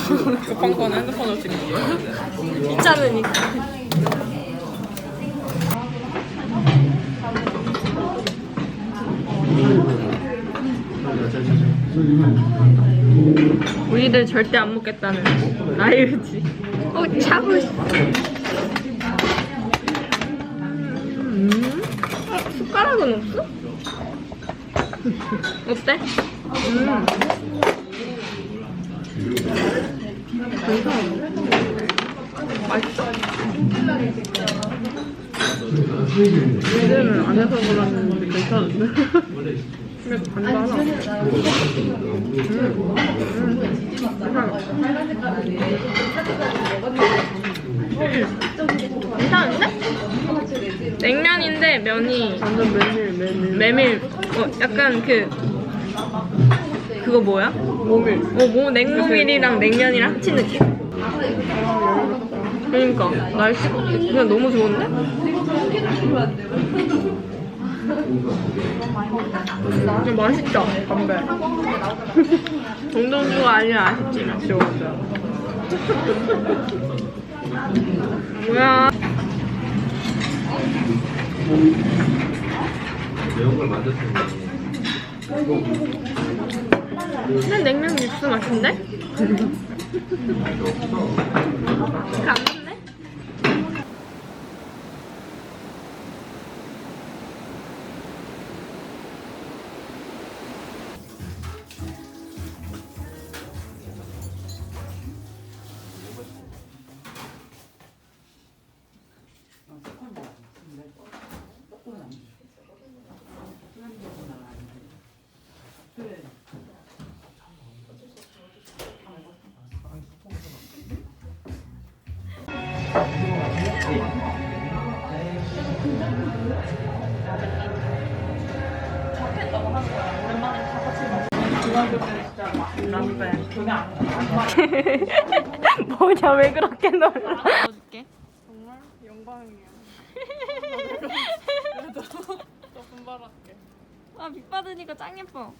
급한 거는 핸드폰으로 찍는 거야. 귀찮으니까. 우리들 절대 안 먹겠다는 나이유지. 어, 차고. 음, 어, 숟가락은 없어? 어때? 음. 맛있어. 얘들은 안 해서 그러는데 괜찮은데? 근데 간단하. 괜찮은데? 냉면인데 면이 완전 메밀 메밀 메밀 어 약간 그 그거 뭐야? 모밀. 어 뭐 냉모밀이랑 냉면이랑 합친 느낌? 그러니까 날씨 그냥 너무 좋은데? 야, 맛있다 담배. 정동주가 아니라 아쉽지만 뭐야? 매운 걸 만졌으면 근데 냉면 육수 맛인데? 안 맞네? 뭐냐 왜 그렇게 놀라 넣어줄게 정말 영광이야. 그래도 더 분발할게. 아빛 받으니까 짱 예뻐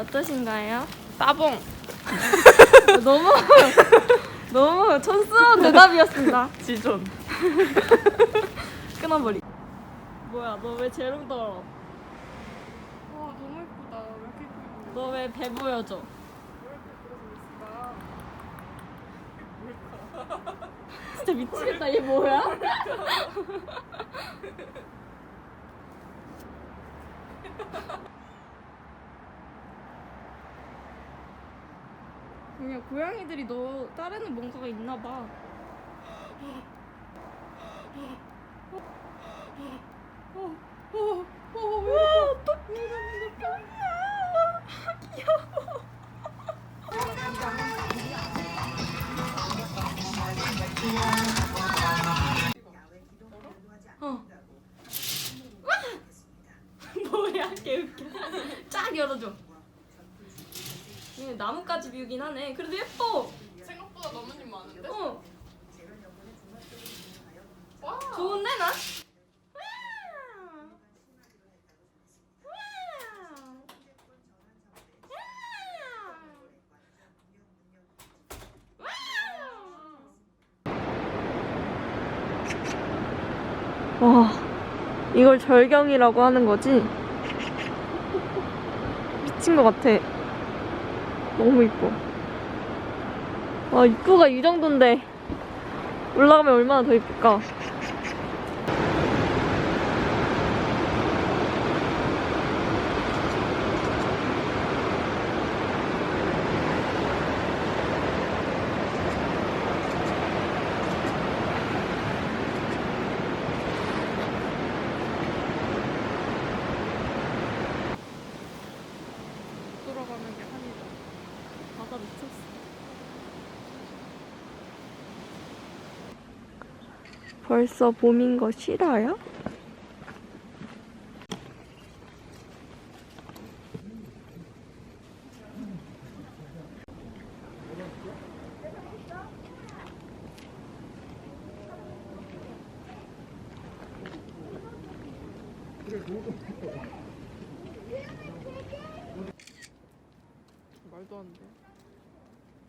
어떠신가요? 따봉. 너무 너무 촌스러운 대답이었습니다. 지존. 끊어버리. 뭐야 너 왜 재롱 떨어? 와 너무 예쁘다. 왜 이렇게 예쁘게 너왜 배 보여줘? 진짜 미치겠다 얘 뭐야? 그냥 고양이들이 너 따르는 뭔가가 있나 봐. 와, 어떡해. 귀여워. 어. 뭐야, 개웃겨. 쫙 열어줘. 나뭇가지 뷰긴 하네. 그래도 예뻐. 생각보다 나뭇잎 많은데? 어. 와. 좋은데 난? 와, 이걸 절경이라고 하는 거지? 미친 것 같아. 너무 이뻐. 와, 입구가 이 정도인데 올라가면 얼마나 더 이쁠까? 돌아가는 게 한이다. 바다 미쳤어. 벌써 봄인 거 싫어요? 말도 안 돼.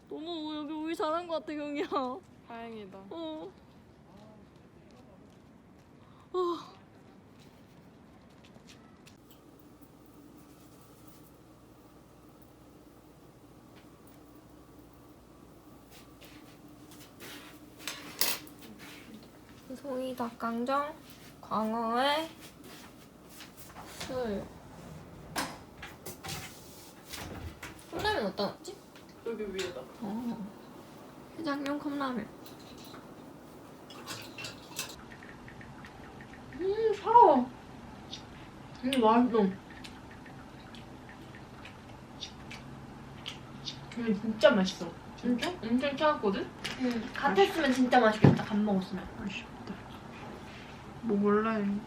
너무 여기 오기 잘한 것 같아, 경이야. 다행이다. 어. 어. 송이 닭강정, 광어회, 술. 컵라면 어디다 놨지? 여기 위에다. 어. 해장용 컵라면. 음, 차가워. 음, 맛있어. 음, 진짜 맛있어. 진짜? 엄청 차갑거든? 응. 갓 했으면 진짜 맛있겠다. 간 먹었으면. 맛있다. 뭐 몰라. 응.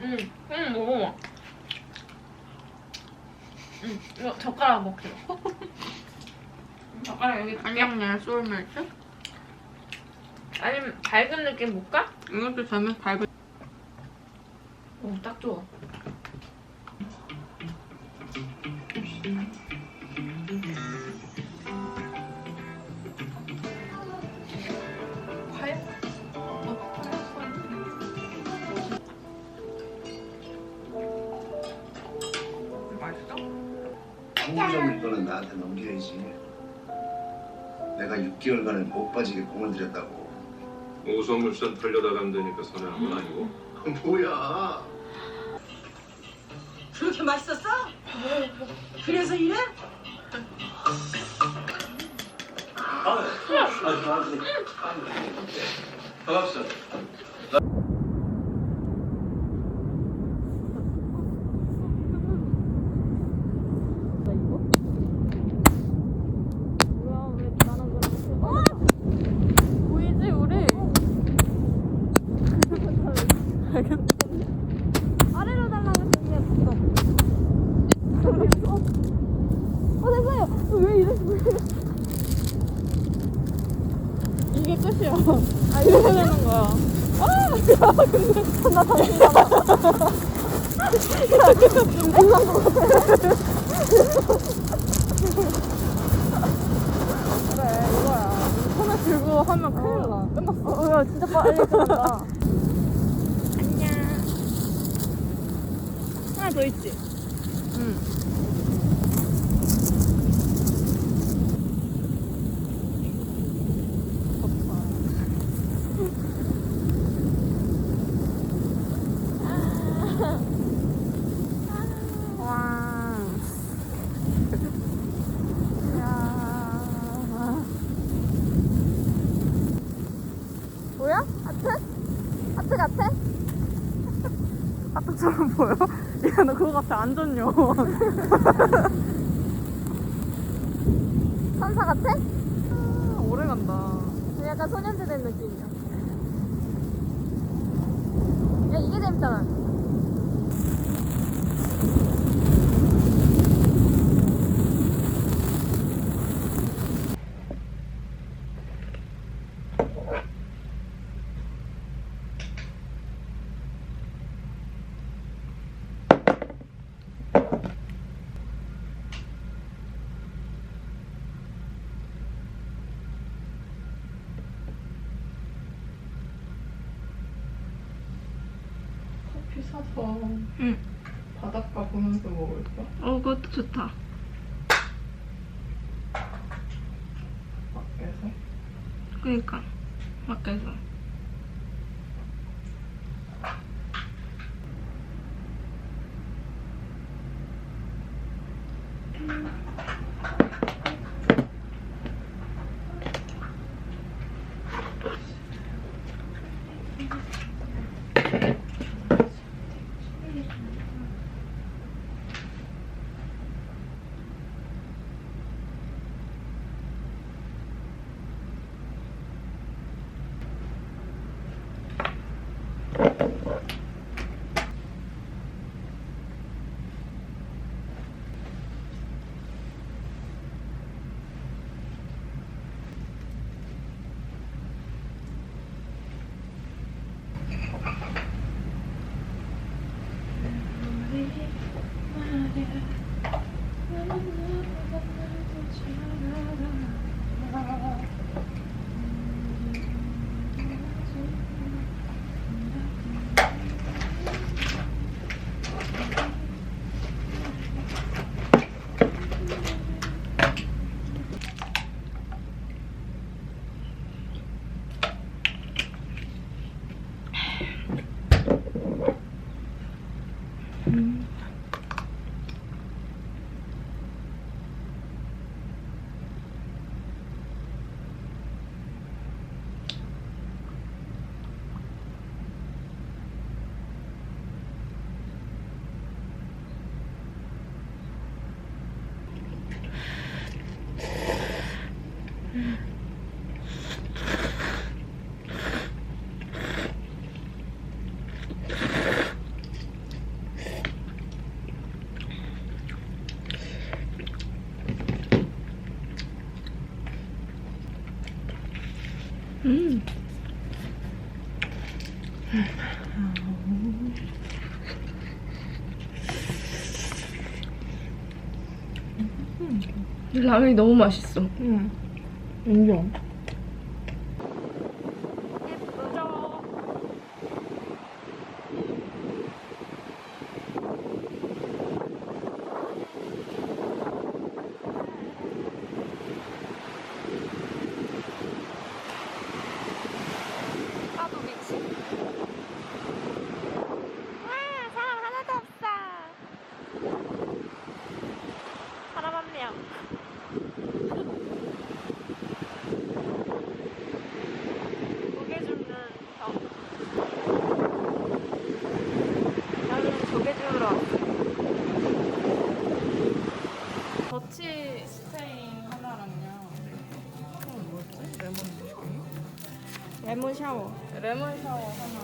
응, 먹어봐. 응, 이거 젓가락 먹혀. 젓가락 여기 안녕냐, 소울메이트? 아니면 밝은 느낌 볼까? 이것도 저는 밝은. 어, 딱 좋아. 맛있어? 한국적인 거는 나한테 넘겨야지. 내가 6개월간을 못 빠지게 공을 들였다고. 우선물산 털려다가면 되니까 선회한 건 아니고 뭐야? 그렇게 맛있었어? 그래서 이래? 반갑습니다 뭐야, 왜 나랑 그렇게 어! 보이지, 우리? 아래로 달라고 했는데 됐어. 어, 됐어요. 왜 이랬어? 이게 끝이야. 아, 이렇게 되는 거야. 아! 야, 근데 나 다시 나가. 야, 좀 끝난 거 같아. 그래, 이거야. 손에 들고 하면 큰일 나. 끝났어. 어, 야, 진짜 빨리 끝난다. 안녕. 하나 더 있지? 응. 와. 야. 뭐야? 하트? 하트 같아? 하트처럼 보여? 야, 너 그거 같아. 안전요. 천사 같아? 오래 간다. 약간 소년시대 느낌 응. 바닷가 보면서 먹을까? 어, 그것도 좋다. 밖에서. 그니까. 밖에서. 음. 라면이 너무 맛있어. 응. 인정. 파도 비치. 와, 사람 하나도 없어. 사람 한 명. 조개 줍는 저. 나는 조개 주러 왔어. 더치 스테인 하나랑요. 레몬 샤워. 레몬 샤워 하나랑